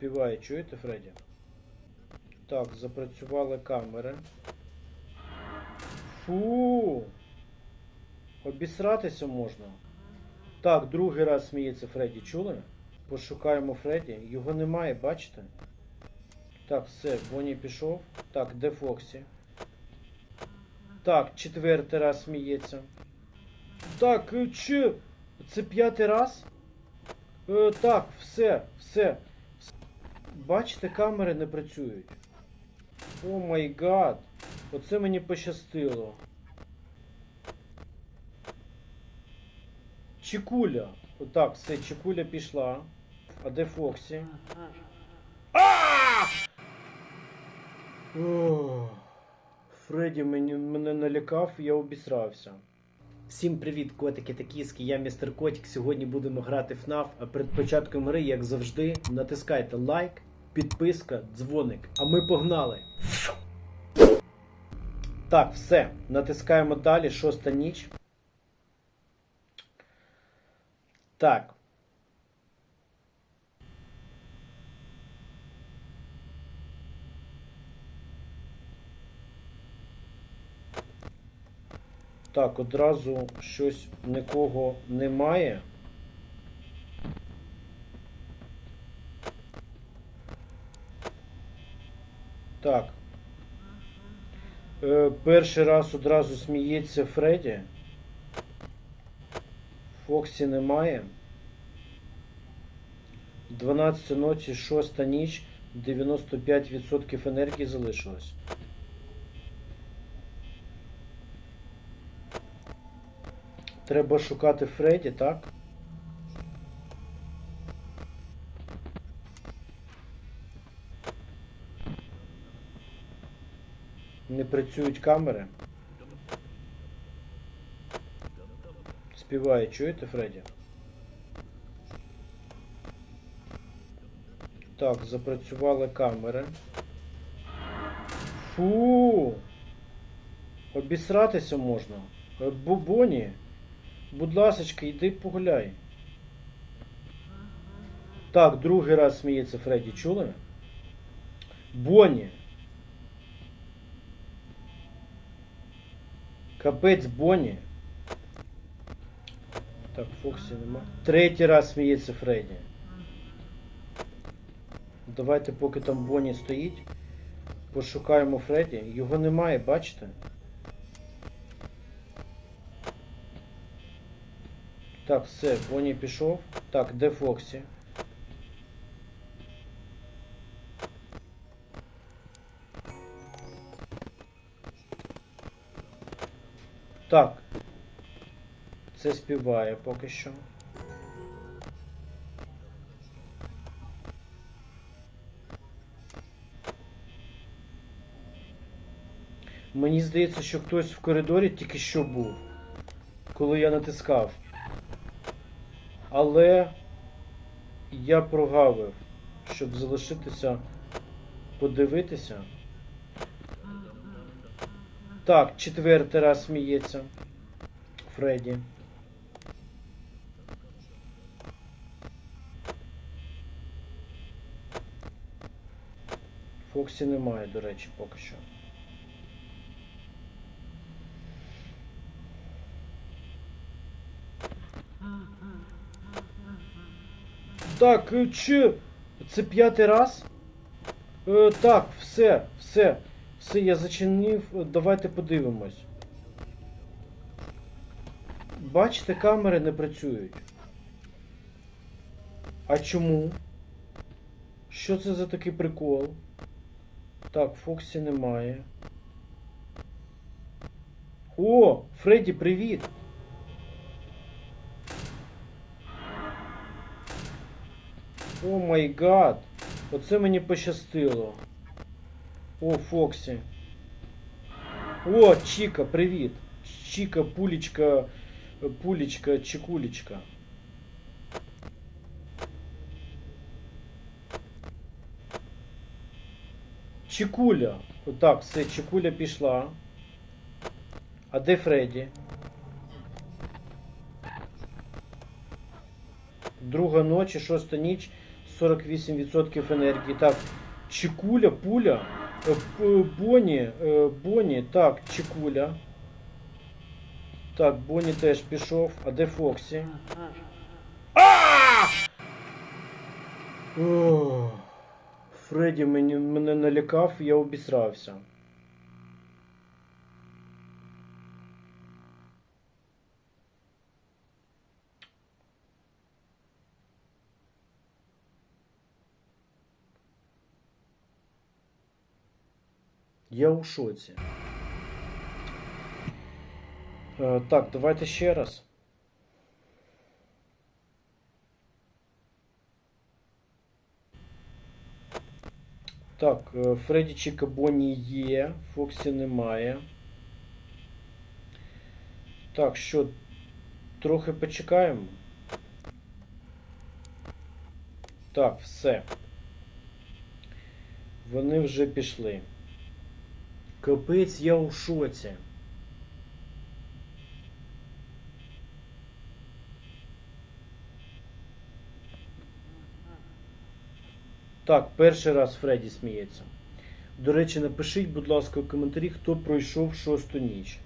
Співає, чуєте, Фредді? Так, запрацювали камери. Фу. Обісратися можна. Так, другий раз сміється Фредді, чули? Пошукаємо Фредді. Його немає, бачите? Так, все, Бонні пішов. Так, де Фоксі? Так, четвертий раз сміється. Так, чи? Це п'ятий раз? Е, так, все, все. Бачите, камери не працюють. О май гад. Оце мені пощастило. Чекуля. Отак, все, Чекуля пішла. А де Фоксі? Ох, Фредді мені, мене налякав, я обісрався. Всім привіт, котики та кіски, я містер Котик. Сьогодні будемо грати FNAF, а перед початком гри, як завжди, натискайте лайк, підписка, дзвоник. А ми погнали! Так, все. Натискаємо далі, шоста ніч. Так. Так, одразу щось нікого немає. Так. Е, перший раз одразу сміється Фредді. Фоксі немає. 12 ночі, 6 ніч, 95% енергії залишилось. Треба шукати Фредді, так? Працюють камери. Співає, чуєте, Фредді? Так, запрацювали камери. Фу! Обісратися можна. Е, Боні, будь ласочка, йди погуляй. Так, другий раз сміється Фредді, чули? Бонні. Капець Бонні. Так, Фоксі нема. Третій раз сміється Фредді. Давайте, поки там Бонні стоїть, пошукаємо Фредді. Його немає, бачите? Так, все, Бонні пішов. Так, де Фоксі? Так. Це співає поки що. Мені здається, що хтось в коридорі тільки що був, коли я натискав. Але я прогавив, щоб залишитися, подивитися. Так, четвертий раз сміється. Фредді. Фоксі немає, до речі, поки що. Так, чи це п'ятий раз? Е, так, все, все, все, я зачинив. Давайте подивимось. Бачите, камери не працюють. А чому? Що це за такий прикол? Так, Фоксі немає. О, Фредді, привіт! О май гад! Оце мені пощастило. О, Фоксі. О, Чіка, привіт! Чіка, пулечка, пулечка, чекулечка. Чекуля. Отак, все, Чекуля пішла. А де Фредді? Друга ночі, шоста ніч, 48% енергії. Так, Чекуля, пуля. Е, Боні, е, Боні, так, Чекуля. Так, Боні теж пішов. А де Фоксі? Фредді мене налякав, я обісрався. Я у шоці. Е, так, давайте ще раз. Так, е, Фредді Чікабоні є, Фоксі немає. Так, що, трохи почекаємо. Так, все. Вони вже пішли. Капець, я у шоці. Так, перший раз Фредді сміється. До речі, напишіть, будь ласка, у коментарі, хто пройшов шосту ніч.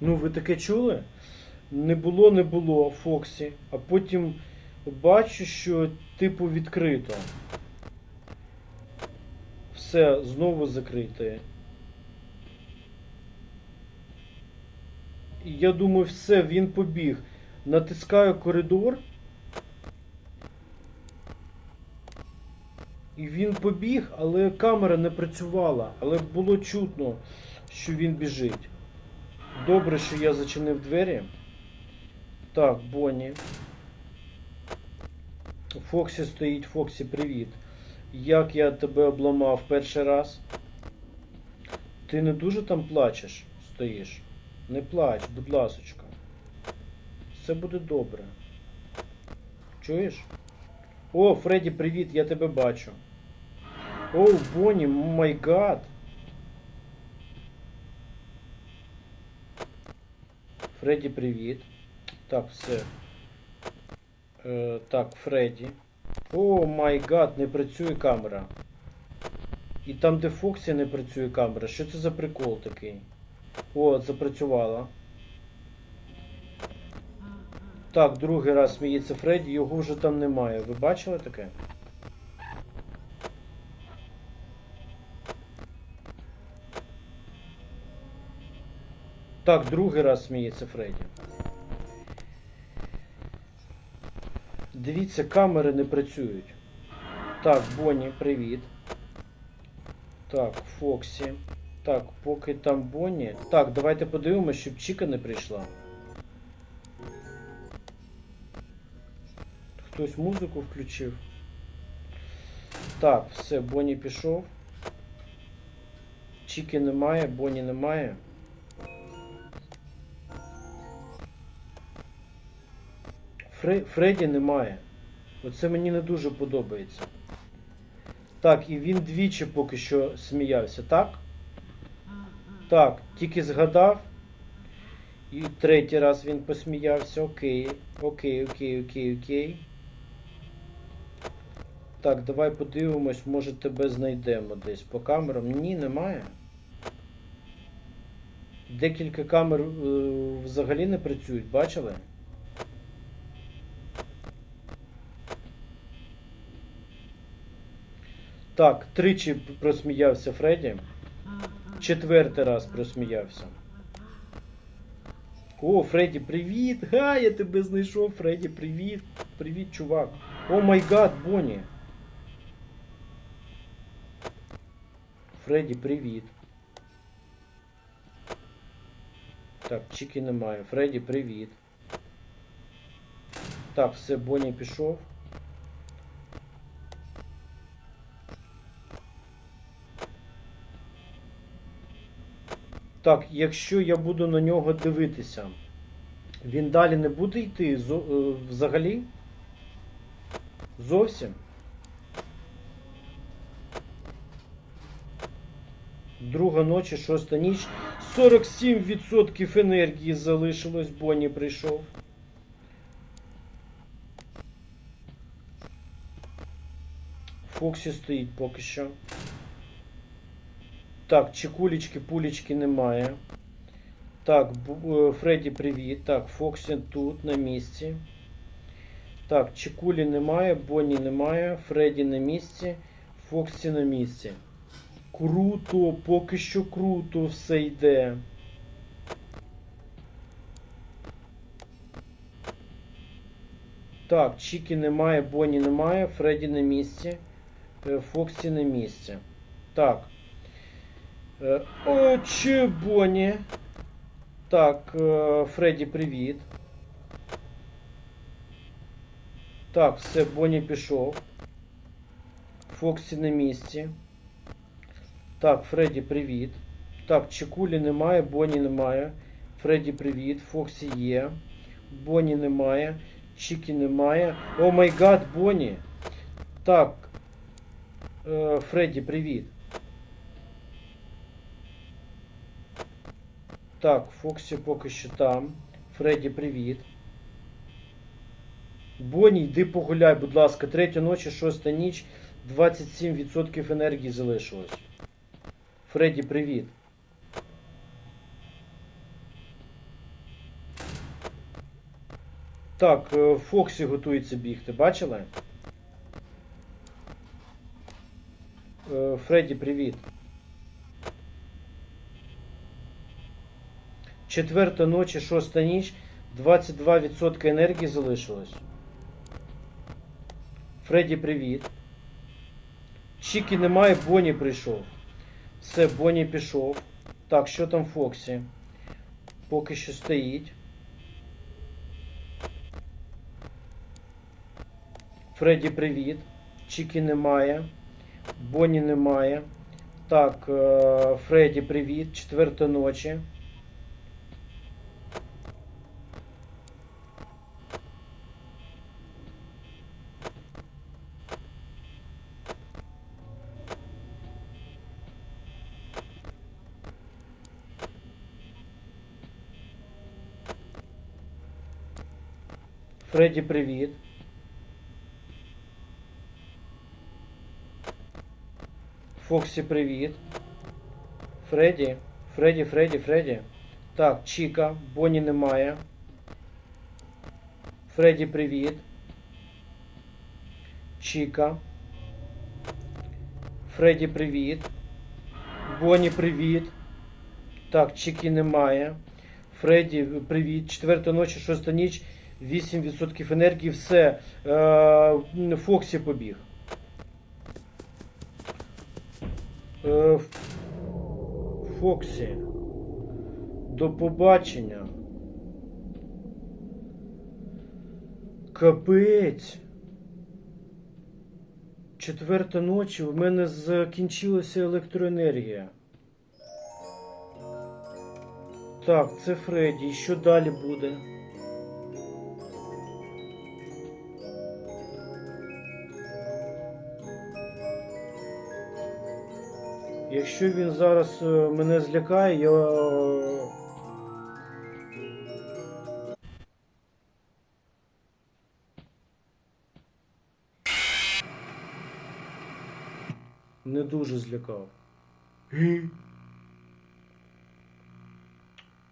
Ну, ви таке чули? Не було, не було Фоксі, а потім бачу, що типу відкрито. Все, знову закрите. Я думаю, все, він побіг. Натискаю коридор. І він побіг, але камера не працювала. Але було чутно, що він біжить. Добре, що я зачинив двері. Так, Бонні. Фоксі стоїть, Фоксі, привіт. Як я тебе обламав перший раз? Ти не дуже там плачеш, стоїш? Не плач, будь ласочка. Все буде добре. Чуєш? О, Фредді, привіт, я тебе бачу. О, Бонні, май гад. Фредді, привіт. Так, все. Е, так, Фредді. О, май гад, не працює камера. І там, де Фоксі не працює камера. Що це за прикол такий? О, запрацювала. Так, другий раз сміється Фредді, його вже там немає. Ви бачили таке? Так, другий раз сміється Фредді. Дивіться, камери не працюють. Так, Бонні, привіт. Так, Фоксі. Так, поки там Бонні. Так, давайте подивимося, щоб Чіка не прийшла. Хтось музику включив. Так, все, Бонні пішов. Чіки немає, Бонні немає. Фре... Фредді немає. Оце мені не дуже подобається. Так, і він двічі поки що сміявся, так? Так, тільки згадав. І третій раз він посміявся. Окей. Окей, окей, окей, окей. Так, давай подивимось, може тебе знайдемо десь по камерам. Ні, немає. Декілька камер е, взагалі не працюють, бачили? Так, тричі просміявся Фредді. Четвертий раз просміявся. О, Фредді, привіт! Га, я тебе знайшов, Фредді, привіт! Привіт, чувак. О май гад, Бонні. Фредді, привіт. Так, Чіки немає. Фредді, привіт. Так, все, Бонні пішов. Так, якщо я буду на нього дивитися, він далі не буде йти е, взагалі? Зовсім? друга ночі, шоста ніч. 47% енергії залишилось, Бонні прийшов. Фоксі стоїть поки що. Так, чекулечки, пулечки немає. Так, е, Фредді, привіт. Так, Фоксі тут, на місці. Так, Чекулі немає, Бонні немає, Фредді на місці, Фоксі на місці. Круто, поки що круто все йде. Так, Чікі немає, Бонні немає, Фредді на місці, е, Фоксі на місці. Так. Е, О, чи Бонні. Так, е, Фредді, привіт. Так, все, Бонні пішов. Фоксі на місці. Так, Фредді, привіт. Так, Чекулі немає, Бонні немає. Фредді, привіт. Фоксі є. Бонні немає. Чікі немає. О май гад, Бонні. Так. Е, Фредді, привіт. Так, Фоксі поки що там. Фредді, привіт. Бонні, йди погуляй, будь ласка. Третя ночі, шоста ніч, 27% енергії залишилось. Фредді, привіт. Так, е, Фоксі готується бігти, бачили? Е, Фредді, привіт. Четверта ночі, шоста ніч, 22% енергії залишилось. Фредді, привіт. Чікі немає, Бонні прийшов. Все, Бонні пішов. Так, що там Фоксі? Поки що стоїть. Фредді, привіт. Чікі немає. Бонні немає. Так, е, Фредді, привіт. Четверта ночі. Фредді, привіт. Фоксі, привіт. Фредді. Фредді, Фредді, Фредді. Так, Чіка, Бонні немає. Фредді, привіт. Чіка. Фредді, привіт. Бонні, привіт. Так, Чікі немає. Фредді, привіт. Четверта ночі, шоста ніч. 8% енергії, все. Е, Фоксі побіг. Е, Фоксі. До побачення. Капець. Четверта ночі в мене закінчилася електроенергія. Так, це Фредді. Що далі буде? Якщо він зараз е, мене злякає, я. е, Не дуже злякав.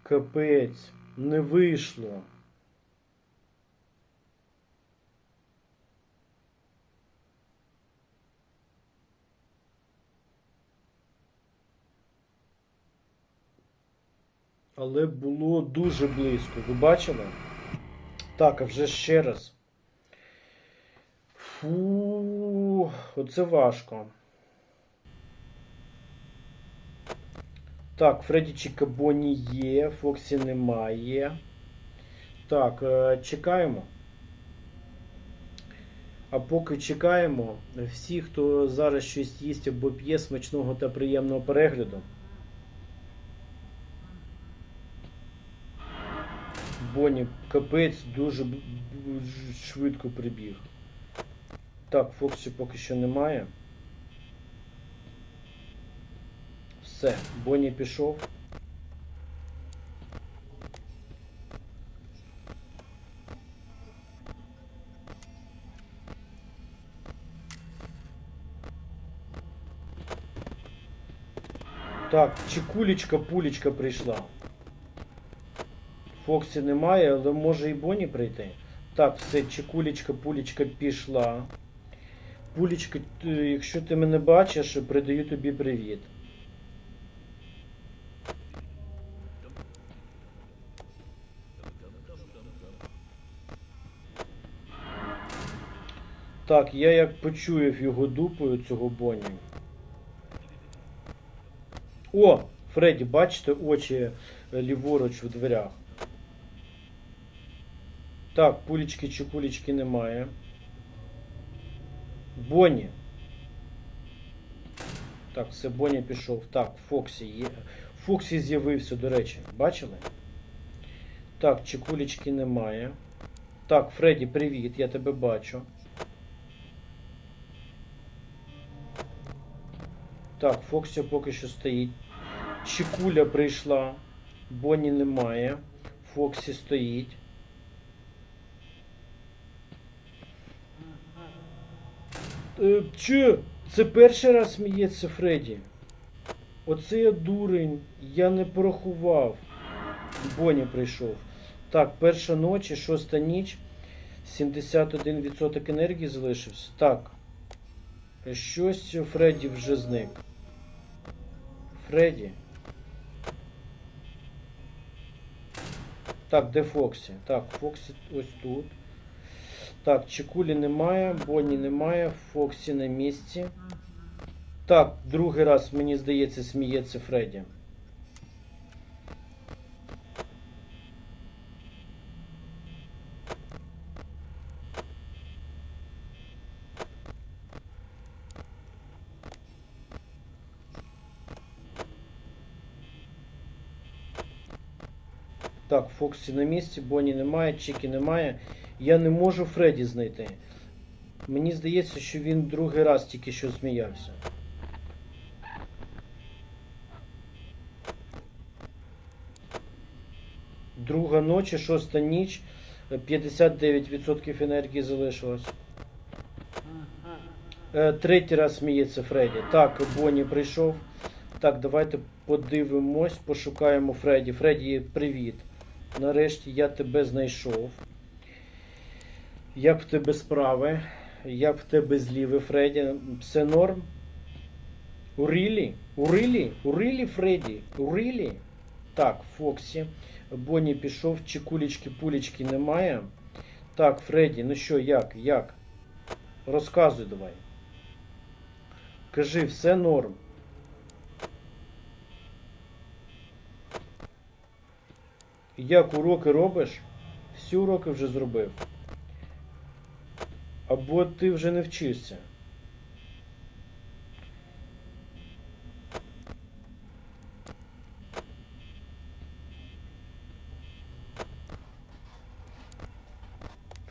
Капець, не вийшло. Але було дуже близько. Ви бачили? Так, а вже ще раз. Фу, оце важко. Так, Фредді Чікабоні є, Фоксі немає. Так, е, чекаємо. А поки чекаємо, всі, хто зараз щось їсть або п'є смачного та приємного перегляду. Бонні капець дуже швидко прибіг. Так, Фоксі поки що немає. Все. Бонні пішов. Так, чи кулечка, пулечка прийшла. Фоксі немає, але може і Бонні прийти. Так, все, чекулечка, пулечка пішла. Пулечка, якщо ти мене бачиш, передаю тобі привіт. Так, я як почуяв його дупою цього Бонні. О! Фредді, бачите очі е, ліворуч в дверях. Так, пулечки чи кулечки немає. Бонні. Так, все, Бонні пішов. Так, Фоксі є. Фоксі з'явився, до речі. Бачили? Так, чи кулечки немає. Так, Фредді, привіт, я тебе бачу. Так, Фоксі поки що стоїть. Чікуля прийшла. Бонні немає. Фоксі стоїть. Е, Че? Це перший раз сміється Фредді. Оце я дурень. Я не порахував. Бонні прийшов. Так, перша ночі, шоста ніч. 71% енергії залишився. Так. Щось Фредді вже зник. Фредді. Так, де Фоксі? Так, Фоксі ось тут. Так, Чекулі немає, Бонні немає, Фоксі на місці. Так, другий раз, мені здається, сміється Фредді. Так, Фоксі на місці, Бонні немає, Чікі немає. Я не можу Фредді знайти. Мені здається, що він другий раз тільки що сміявся. Друга ночі, шоста ніч, е, 59% енергії залишилось. Е, Третій раз сміється Фредді. Так, Бонні прийшов. Так, давайте подивимось, пошукаємо Фредді. Фредді, привіт. Нарешті я тебе знайшов. Як в тебе справи? Як в тебе зліви, Фредді? Все норм? Урілі? Урілі? Урілі, Фредді? Урілі? Так, Фоксі. Бонні пішов, чекулечки, пулечки немає. Так, Фредді, ну що, як? Як? Розказуй давай. Кажи, все норм. Як уроки робиш? Всі уроки вже зробив. Або ти вже не вчишся.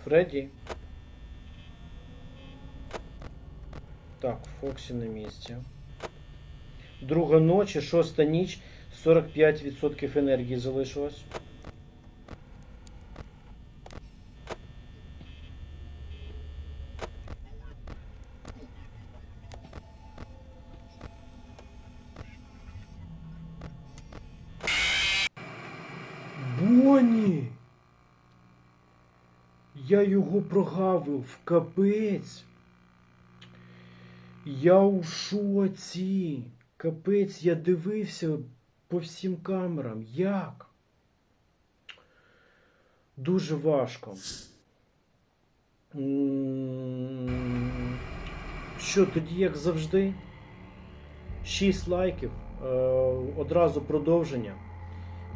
Фредді. Так, Фоксі на місці. Друга ночі, шоста ніч, 45% енергії залишилось. Боні! Я його прогавив, капець. Я у шоці. Капець, я дивився по всім камерам. Як? Дуже важко. Що, тоді, як завжди? 6 лайків. Е, Одразу продовження.